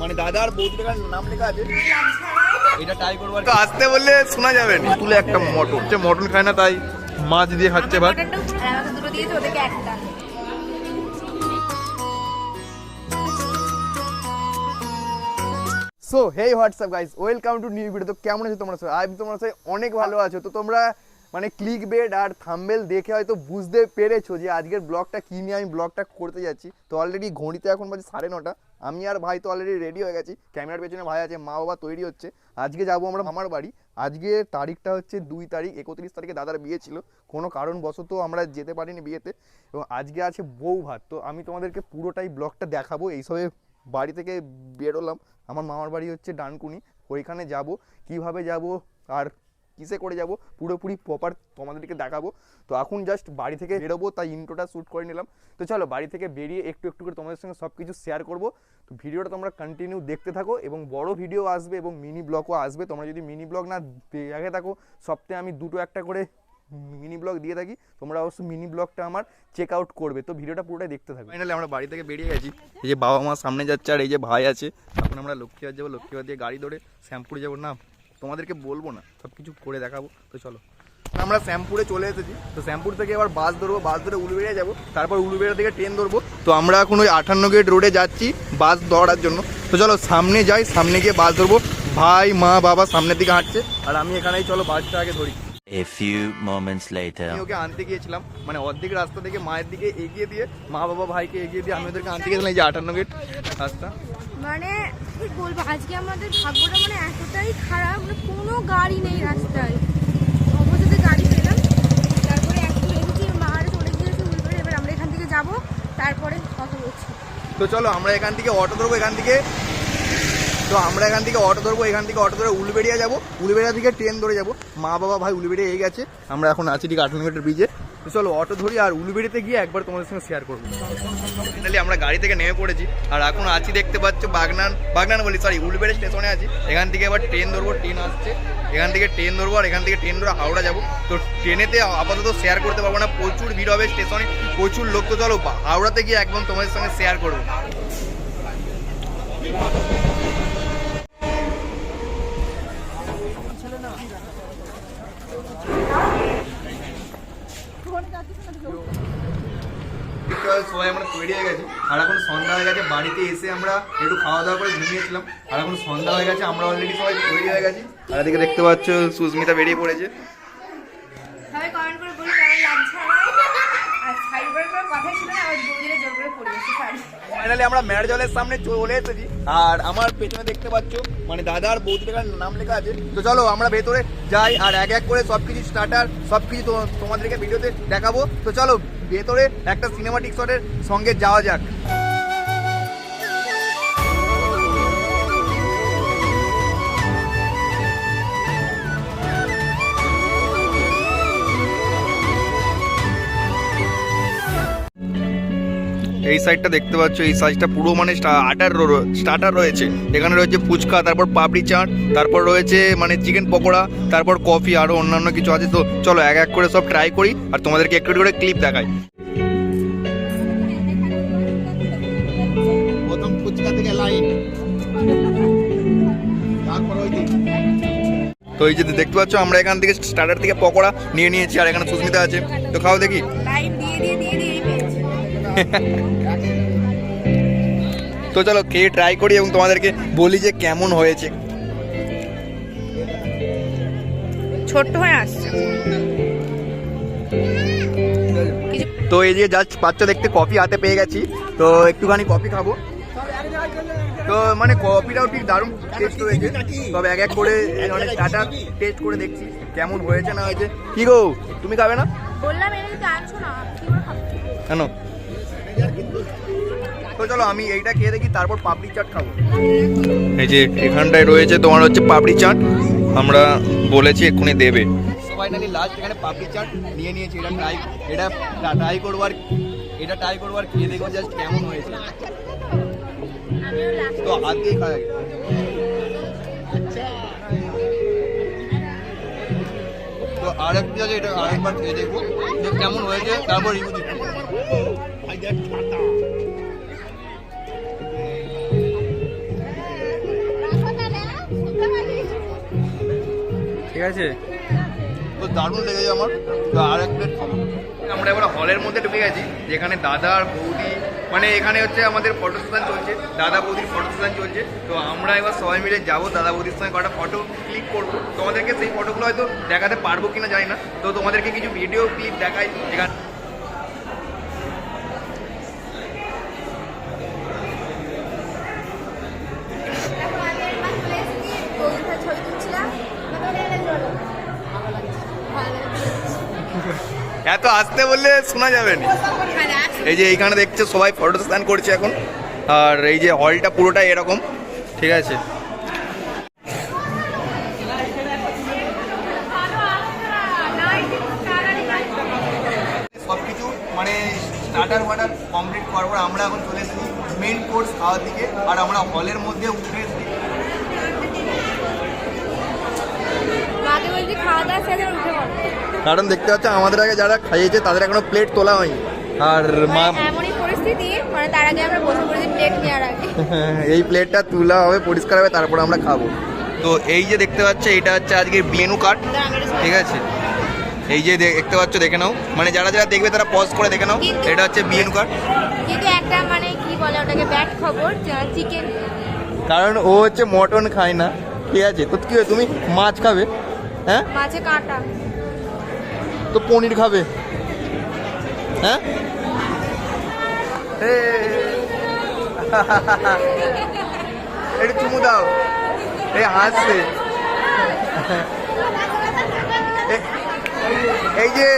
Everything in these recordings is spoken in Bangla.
মানে দাদা আর বৌদি টাকার নাম লেখা আছে। এটা ট্রাই করব কি। আসতে বললে শোনা যাবে না। তুলে একটা মটন। যে মটন খায় না তাই মাছ দিয়ে খাচ্ছে ভাত। দুটো দিয়েছে ওদেরকে একটা। So hey WhatsApp guys welcome to new video তো কেমন আছো তোমরা সবাই? আমি তোমরা সবাই অনেক ভালো আছো। তো তোমরা মানে ক্লিক বেড আর থাম্বেল দেখে হয়তো বুঝতে পেরেছ যে আজকের ব্লগটা কী নিয়ে আমি ব্লগটা করতে যাচ্ছি। তো অলরেডি ঘড়িতে এখন বাজে সাড়ে নটা। আমি আর ভাই তো অলরেডি রেডি হয়ে গেছি। ক্যামেরার পেছনে ভাই আছে, মা বাবা তৈরি হচ্ছে। আজকে যাব আমরা মামার বাড়ি। আজকে তারিখটা হচ্ছে দুই তারিখ, একত্রিশ তারিখে দাদার বিয়ে ছিল। কোনো কারণবশত আমরা যেতে পারিনি বিয়েতে। এবং আজকে আছে বউ ভাত। তো আমি তোমাদেরকে পুরোটাই ব্লগটা দেখাবো। এইসবে বাড়ি থেকে বেরোলাম। আমার মামার বাড়ি হচ্ছে ডানকুনি। ওইখানে যাব। কীভাবে যাব? আর কিসে করে যাব? পুরোপুরি প্রপার তোমাদেরকে দেখাবো। তো এখন জাস্ট বাড়ি থেকে বেরোবো, তাই ইন্ট্রোটা শ্যুট করে নিলাম। তো চলো, বাড়ি থেকে বেরিয়ে একটু একটু করে তোমাদের সঙ্গে সব কিছু শেয়ার করব। তো ভিডিওটা তোমরা কন্টিনিউ দেখতে থাকো এবং বড় ভিডিও আসবে এবং মিনি ব্লগও আসবে। তোমরা যদি মিনি ব্লগ না দেখে থাকো, সপ্তাহে আমি দুটো একটা করে মিনি ব্লগ দিয়ে থাকি। তোমরা অবশ্যই মিনি ব্লগটা আমার চেক আউট করবে। তো ভিডিওটা পুরোটাই দেখতে থাকবে ফাইনালি আমরা বাড়ি থেকে বেরিয়ে গেছি। এই যে বাবা মা সামনে যাচ্ছে আর এই যে ভাই আছে। এখন আমরা লক্ষ্মীবার যাব। লক্ষ্মীবার দিয়ে গাড়ি ধরে শ্যামপুরে যাব না? তোমাদেরকে বলব না সব কিছু করে দেখাবো। তো চলো। আমরা শ্যামপুরে চলে এসেছি। তো শ্যামপুর থেকে আবার বাস ধরবো বাস ধরে উলুবেড়িয়া যাব। তারপর উলুবেড়িয়া থেকে ট্রেন ধরবো। তো আমরা এখন ওই আঠান্ন গেট রোডে যাচ্ছি বাস ধরার জন্য। তো চলো সামনে যাই সামনে গিয়ে বাস ধরবো। ভাই মা বাবা সামনের দিকে হাঁটছে। আর আমি এখানেই চলো বাসটা আগে ধরি। A few moments later. আমি ওকে আনতে গিয়েছিলাম। মানে অর্ধেক রাস্তা থেকে মায়ের দিকে এগিয়ে দিয়ে মা বাবা ভাইকে এগিয়ে দিয়ে আমি ওদেরকে আনতে গিয়েছিলাম এই যে আটান্ন গেট রাস্তা। মানে কি বলব আজকে আমাদের ভাগ্যটা মানে এতটাই খারাপ মানে কোনো গাড়ি নেই রাস্তায়। অবশেষে গাড়ি পেলাম তারপরে একটু এসেছি মারা চলে গিয়েছে, উল্টো এবার আমরা এখান থেকে যাব, তারপরে কথা বলছি। তো চলো, আমরা এখান থেকে অটো ধরবো এখান থেকে। তো আমরা এখান থেকে অটো ধরবো, এখান থেকে অটো ধরে উলবেড়িয়া যাব। উলবেড়িয়া থেকে ট্রেন ধরে যাব। মা বাবা ভাই উলবেড়িয়া এই গেছে। আমরা এখন আছি ঠিক আঠান্ন মিটার ব্রিজে চলো, অটো ধরি আর উলবেড়িতে গিয়ে একবার তোমাদের সঙ্গে শেয়ার করব। আমরা গাড়ি থেকে নেমে পড়েছি। আর এখন আছি দেখতে পাচ্ছ বাগনান বাগনান বলি সরি উলবেড়ে স্টেশনে আছি। এখান থেকে আবার ট্রেন ধরবো ট্রেন আসছে। এখান থেকে ট্রেন ধরবো আর এখান থেকে ট্রেন ধরে হাওড়া যাব। তো ট্রেনেতে আপাতত শেয়ার করতে পারব না, প্রচুর ভিড় হবে স্টেশনে প্রচুর লোক, তো চলো, হাওড়াতে গিয়ে একদম তোমাদের সঙ্গে শেয়ার করব। সবাই আমরা তৈরি হয়ে গেছি। আর এখন সন্ধ্যা হয়ে গেছে বাড়িতে এসে আমরা একটু খাওয়া দাওয়া করে ঘুমিয়েছিলাম। আর এখন সন্ধ্যা হয়ে গেছে আমরা অলরেডি সবাই তৈরি হয়ে গেছি। আর এদিকে দেখতে পাচ্ছ সুস্মিতা বেরিয়ে পড়েছে। সবাই কমেন্ট করে বলি কেমন লাগছে আর শাড়ি পরে কোনো কথাই ছিল না আবার জোর জোর করে পরিয়েছে শাড়ি ফাইনালি আমরা ম্যারেজলের সামনে চলে এসেছি। আর আমার পেছনে দেখতে পাচ্ছ মানে দাদা আর বৌদি টাকার নাম লেখা আছে। তো চলো আমরা ভেতরে যাই আর এক এক করে সব কিছু স্টার্টার সব কিছু তোমাদেরকে ভিডিওতে দেখাবো। তো চলো ভেতরে একটা সিনেমাটিক শটের সঙ্গে যাওয়া যাক। এই সাইডটা দেখতে পাচ্ছ এই সাইজটা পুরো মানে আটার স্টার্টার রয়েছে। এখানে রয়েছে ফুচকা তারপর পাপড়ি চাট তারপর রয়েছে মানে চিকেন পকোড়া তারপর কফি আরও অন্যান্য কিছু আছে। তো চলো এক এক করে সব ট্রাই করি আর তোমাদেরকে একটু একটু করে ক্লিপ দেখাই। প্রথম ফুচকা থেকে লাইন তারপর ওই তো এই যে দেখতে পাচ্ছ আমরা এখান থেকে স্টার্টার থেকে পকোড়া নিয়ে নিয়েছি আর এখানে সুস্মিতা আছে। তো খাও দেখি। তো চলো খেয়ে ট্রাই করি এবং তোমাদেরকে বলি যে কেমন হয়েছে। ছোট্ট হয়ে আসছে। তো এই যে জাস্ট বাচ্চা দেখতে কফি হাতে পেয়ে গেছি। তো একটুখানি কফি খাব। তো মানে কফিটাও ঠিক দারুণ টেস্ট হয়েছে। তবে এক এক করে মানে স্টার্টার টেস্ট করে দেখছি কেমন হয়েছে না হয়েছে। কি গো তুমি খাবে না? বললাম কেন? তো চলো আমি এইটা খেয়ে দেখি তারপর পাপড়ি চাট খাব। এই যে এখানটায় রয়েছে তোমার হচ্ছে পাপড়ি চাট আমরা বলেছি এক্ষুনি দেবে। ফাইনালি লাস্ট এখানে পাপড়ি চাট নিয়ে নিয়েছি এটা ট্রাই এটা ট্রাই করব আর এটা ট্রাই করব আর খেয়ে দেখব জাস্ট কেমন হয়েছে। তো হাত দিয়ে খাওয়া তো আর একটু আছে এটা আরেকবার খেয়ে দেখব যে কেমন হয়েছে তারপর রিভিউ দিচ্ছি। ঠিক আছে? তো দারুণ লেগেছে আমার। আর এক প্লেট আমরা এবার হলের মধ্যে ঢুকে গেছি, যেখানে দাদা আর বৌদি মানে এখানে হচ্ছে আমাদের ফটো সেশন চলছে, দাদা বৌদির ফটো সেশন চলছে। তো আমরা এবার সবাই মিলে যাব, দাদা বৌদির সঙ্গে কটা ফটো ক্লিক করব। তোমাদেরকে সেই ফটোগুলো হয়তো দেখাতে পারব কিনা জানি না। তো তোমাদেরকে কিছু ভিডিও ক্লিপ দেখাই। যেখানে এত আসতে বললে শোনা যাবে না। এই যে এইখানে দেখছ সবাই ফটো স্ট্যান্ড করছে এখন। আর এই যে হলটা পুরোটা এরকম ঠিক আছে? সব কিছু মানে স্টার্টার ওয়াটার কমপ্লিট করার পর আমরা এখন চলে এসেছি মেন কোর্স খাওয়ার দিকে আর আমরা হলের মধ্যে উঠে এসেছি। খাওয়া দাওয়া কারণ দেখতে পাচ্ছ আমাদের আগে যারা খাইয়েছে তাদের এখনও প্লেট তোলা হয়নি। আর মা মানে এমনই পরিস্থিতি মানে তার আগে আমরা বসে পড়েছি প্লেট নেওয়ার আগে। এই প্লেটটা তুলা হবে পরিষ্কার হবে তারপর আমরা খাব। তো এই যে দেখতে পাচ্ছ এটা হচ্ছে আজকে মেনু কার্ড ঠিক আছে? এই যে দেখতে পাচ্ছ দেখে নাও। মানে যারা যারা দেখবে তারা পজ করে দেখে নাও। এটা হচ্ছে বিএনু কার্ড কিন্তু একটা মানে কি বলে ওটাকে ব্যাড খবর চিকেন কারণ ও হচ্ছে মটন খায় না ঠিক আছে? তো কি হয়, তুমি মাছ খাবে হ্যাঁ? মাছে কাঁটা। তো পনির খাবে। হ্যাঁ। একটু চুমু দাও। এই হাসছে। এই যে।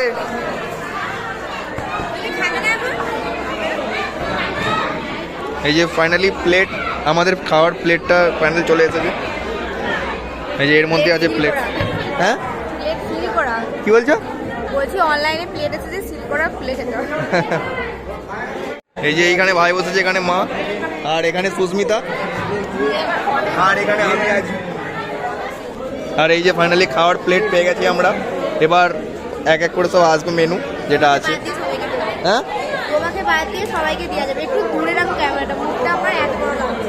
এই যে ফাইনালি প্লেট আমাদের খাওয়ার প্লেটটা ফাইনালি চলে এসেছে। এই যে এর মধ্যে আছে প্লেট হ্যাঁ? কি বলছো? বলছি অনলাইনে প্লেট এসেছে সিল করা প্লেট এই যে এইখানে ভাই বসেছে এখানে মা আর এখানে সুস্মিতা আর এখানে আমি আছি। আর এই যে ফাইনালি খাওয়ার প্লেট পেয়ে গেছি আমরা। এবার এক এক করে সব আসবে মেনু যেটা আছে। হ্যাঁ? তোমাকে বাদ দিয়ে সবাইকে দেওয়া যাবে। একটু দূরে রাখো ক্যামেরাটা মুখটা আমার এত বড় লাগছে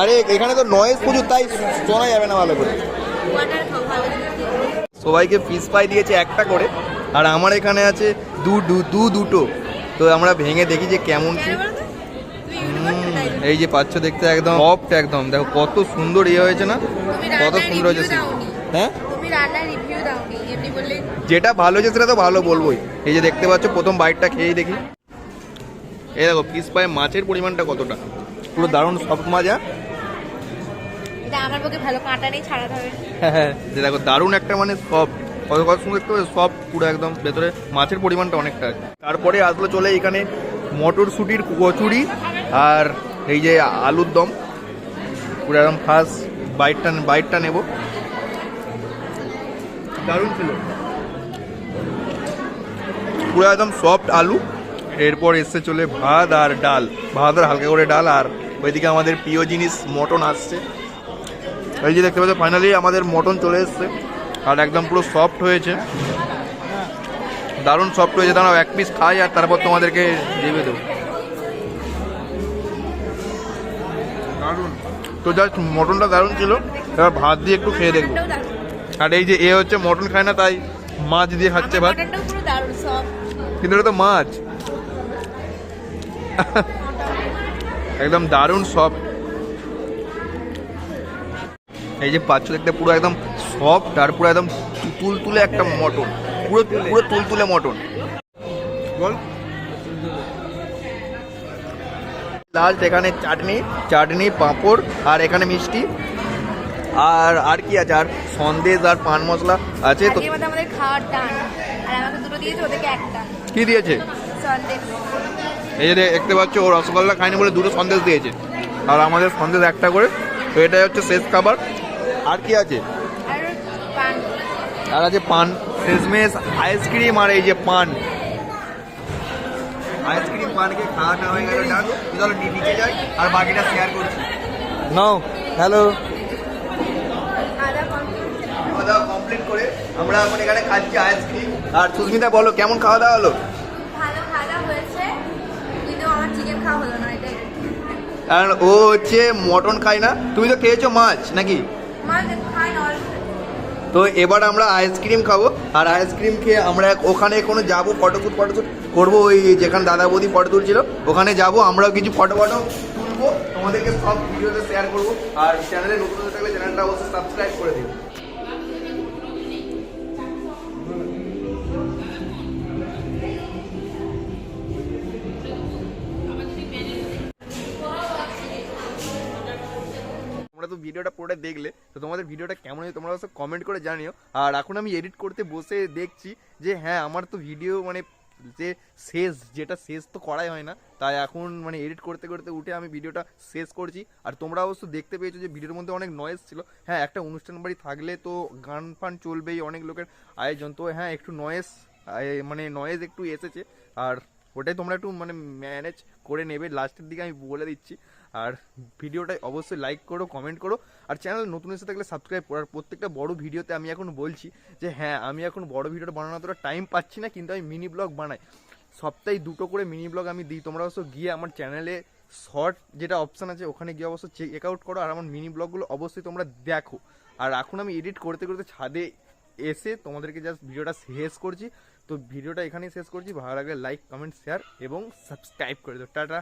আরে এখানে তো নয়েজ প্রচুর তাই শোনা যাবে না ভালো করে। ওয়াটার খাও ভালো জিনিস। সবাইকে ফিস পাই দিয়েছে একটা করে। আর আমার এখানে আছে দু দু দু দুটো। তো আমরা ভেঙে দেখি যে কেমন কি। এই যে পাচ্ছ দেখতে একদম সফট একদম। দেখো কত সুন্দর ইয়ে হয়েছে না? কত সুন্দর হয়েছে হ্যাঁ? যেটা ভালো হয়েছে সেটা তো ভালো বলবোই। এই যে দেখতে পাচ্ছ প্রথম বাইটটা খেয়েই দেখি। এই দেখো ফিস পায়ে মাছের পরিমাণটা কতটা? পুরো দারুণ সফট মাছ হ্যাঁ এটা আমার হ্যাঁ যে দেখো দারুণ একটা মানে সফট কত কত সুন্দর দেখতে সফট পুরো একদম ভেতরে মাছের পরিমাণটা অনেকটা তারপরে আসলো চলে এখানে মটরশুটির কচুরি আর এই যে আলুর দম। পুরো একদম ফার্স্ট বাইটটা বাইটটা নেব। দারুণ ছিল। পুরো একদম সফট আলু। এরপর এসে চলে ভাত আর ডাল। ভাত আর হালকা করে ডাল আর ওইদিকে আমাদের প্রিয় জিনিস মটন আসছে। এই যে দেখতে পাচ্ছ ফাইনালি আমাদের মটন চলে এসছে। আর একদম পুরো সফট হয়েছে। দারুণ সফট হয়েছে। দাঁড়াও এক পিস খাই আর তারপর তোমাদেরকে দেবে দেবো। দারুণ। তো জাস্ট মটনটা দারুণ ছিল। এবার ভাত দিয়ে একটু খেয়ে দেখব। আর এই যে এ হচ্ছে মটন খায় না তাই মাছ দিয়ে খাচ্ছে ভাত। কিন্তু এটা তো মাছ। একদম দারুণ সফট এই যে পাচ্ছ দেখতে পুরো একদম সফট আর পুরো একদম তুলতুলে একটা মটন। পুরো পুরো তুলতুলে মটন। বল। লাস্ট এখানে চাটনি চাটনি পাঁপড় আর এখানে মিষ্টি। আর আর কি আছে? আর সন্দেশ আর পান মশলা আছে তো? আজকের আমাদের খাওয়ার টান। আর আমাকে দুটো দিয়েছে ওদেরকে একটা। কি দিয়েছে? সন্দেশ। এই যে দেখতে পাচ্ছ ও রসগোল্লা খায়নি বলে দুটো সন্দেশ দিয়েছে। আর আমাদের সন্দেশ একটা করে তো এটাই হচ্ছে শেষ খাবার। আর কি আছে? আর আছে পান শেষমেশ আইসক্রিম আর এই যে পান। আইসক্রিম পানকে খাওয়াটা হয়ে গেল ডান। চলো নি- নিচে যাই আর বাকিটা শেয়ার করছি। নাও হ্যালো খাওয়া দাওয়া কমপ্লিট করে আমরা এখন এখানে খাচ্ছি আইসক্রিম। আর সুস্মিতা বলো কেমন খাওয়া দাওয়া হলো? কারণ ও হচ্ছে মটন খায় না। তুমি তো খেয়েছো মাছ নাকি? খাই তো এবার আমরা আইসক্রিম খাব, আর আইসক্রিম খেয়ে আমরা ওখানে কোনো যাব ফটো ফটোশ্যুট করব ওই যেখানে দাদা বৌদি ফটো তুলছিল। ওখানে যাব, আমরাও কিছু ফটো ফটো তুলবো, তোমাদেরকে সব ভিডিওতে শেয়ার করব। আর চ্যানেলে নতুন থাকলে চ্যানেলটা অবশ্যই সাবস্ক্রাইব করে দিও। তো ভিডিওটা পুরোটা দেখলে, তো তোমাদের ভিডিওটা কেমন হয়েছে তোমরা অবশ্যই কমেন্ট করে জানিও। আর এখন আমি এডিট করতে বসে দেখছি যে হ্যাঁ আমার তো ভিডিও মানে যে শেষ, যেটা শেষ তো করাই হয় না, তাই এখন মানে এডিট করতে করতে উঠে আমি ভিডিওটা শেষ করছি। আর তোমরা অবশ্য দেখতে পেয়েছ যে, ভিডিওর মধ্যে অনেক নয়েজ ছিল। হ্যাঁ একটা অনুষ্ঠান বাড়ি থাকলে তো গান ফান চলবেই, অনেক লোকের আয়োজন। তো হ্যাঁ একটু নয়েজ মানে নয়েজ একটু এসেছে। আর ওটাই তোমরা একটু মানে ম্যানেজ করে নেবে। লাস্টের দিকে আমি বলে দিচ্ছি। আর ভিডিওটা অবশ্যই লাইক করো কমেন্ট করো, আর চ্যানেল নতুন এসে থাকলে সাবস্ক্রাইব করো। আর প্রত্যেকটা বড় ভিডিওতে আমি এখন বলছি যে হ্যাঁ আমি এখন বড় ভিডিওটা বানানো অতটা টাইম পাচ্ছি না, কিন্তু আমি মিনি ব্লগ বানাই। সপ্তাহে দুটো করে মিনি ব্লগ আমি দিই। তোমরা অবশ্য গিয়ে আমার চ্যানেলে শর্ট যেটা অপশান আছে, ওখানে গিয়ে অবশ্যই চেক আউট করো। আর আমার মিনি ব্লগগুলো অবশ্যই তোমরা দেখো। আর এখন আমি এডিট করতে করতে ছাদে এসে তোমাদেরকে জাস্ট ভিডিওটা শেষ করছি। তো ভিডিওটা এখানেই শেষ করছি। ভালো লাগলে লাইক কমেন্ট শেয়ার এবং সাবস্ক্রাইব করে দাও। টাটা।